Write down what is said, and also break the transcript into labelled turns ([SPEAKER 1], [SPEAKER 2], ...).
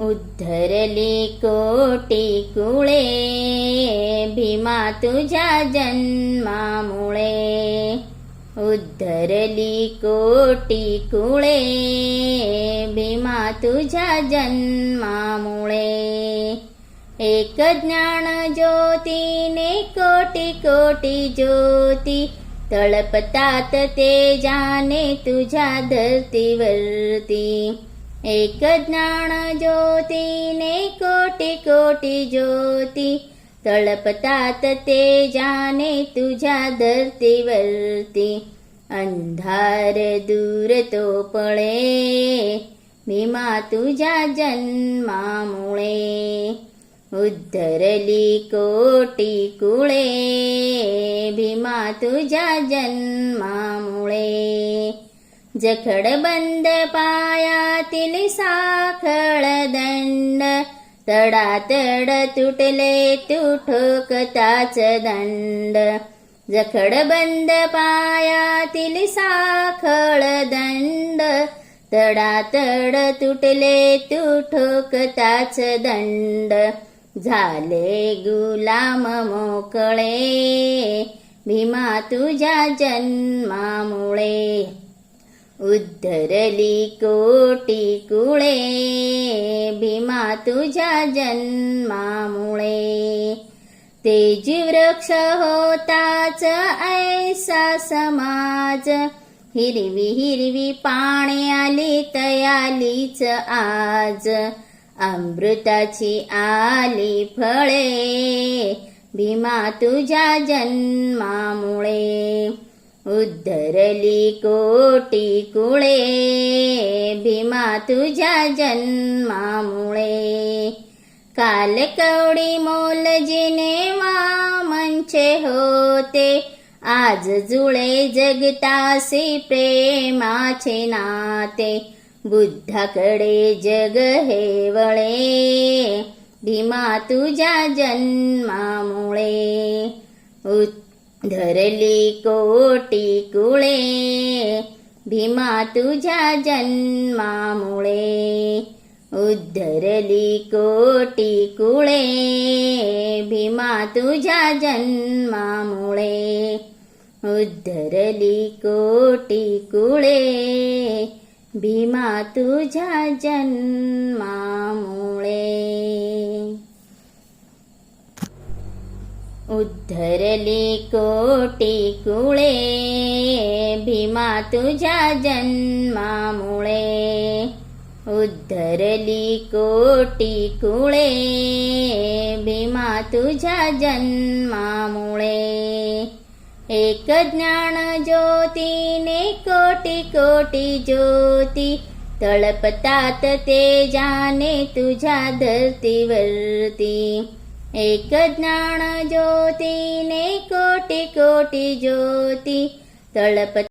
[SPEAKER 1] उद्धरली कोटी कुळे भीमा तुझ्या जन्मामुळे. उद्धरली कोटी कुळे भीमा तुझ्या जन्मामुळे. एक ज्ञान ज्योतीने कोटी कोटी ज्योती तळपतात ते जाने तुझ्या धरतीवरती. एक ज्ञान ज्योतीने कोटी कोटी ज्योती. तळपतात ते जाने तुझ्या धरतीवरती. अंधार दूर तो पळे भीमा तुझ्या जन्मामुळे. उद्धरली कोटी कुळे भीमा तुझ्या जन्मामुळे. जखड बंद पायातील साखळ दंड तडातड तुटले तुठोकताच दंड जखड बंद पायातील साखळ दंड तडातड तुटले तुठोकताच दंड झाले गुलाम मोकळे भीमा तुझ्या जन्मामुळे उद्धरली कोटी कुळे भीमा तुझ्या जन्मामुळे. तेज वृक्ष होताच ऐसा समाज. हिरवी हिरवी पाने आली तयालीच आज. अमृताची आली फळे भीमा तुझ्या जन्मामुळे. उद्धरली कोटी कुळे भीमा तुझ्या जन्मामुळे. काल कवडी मोलजीने वामनचे होते आज जुळे जगतासी प्रेमाचे नाते. बुद्धाकडे जग हे वळे भीमा तुझ्या जन्मामुळे. धरली कोटी कुळे भीमा तुझ्या जन्मामुळे उद्धरली कोटी कुळे भीमा तुझ्या जन्मामुळे उद्धरली कोटी कुळे भीमा तुझ्या जन्मामुळे उद्धरले कोटी कुळे भीमा तुझ्या जन्मामुळे. उद्धरली कोटी कुळे भीमा तुझ्या जन्मामुळे. एक ज्ञान ज्योतीने कोटी कोटी ज्योती तळपतात ते जाने तुझ्या धरतीवरती. एक ज्ञान ज्योतीने कोटी कोटी ज्योती तळपत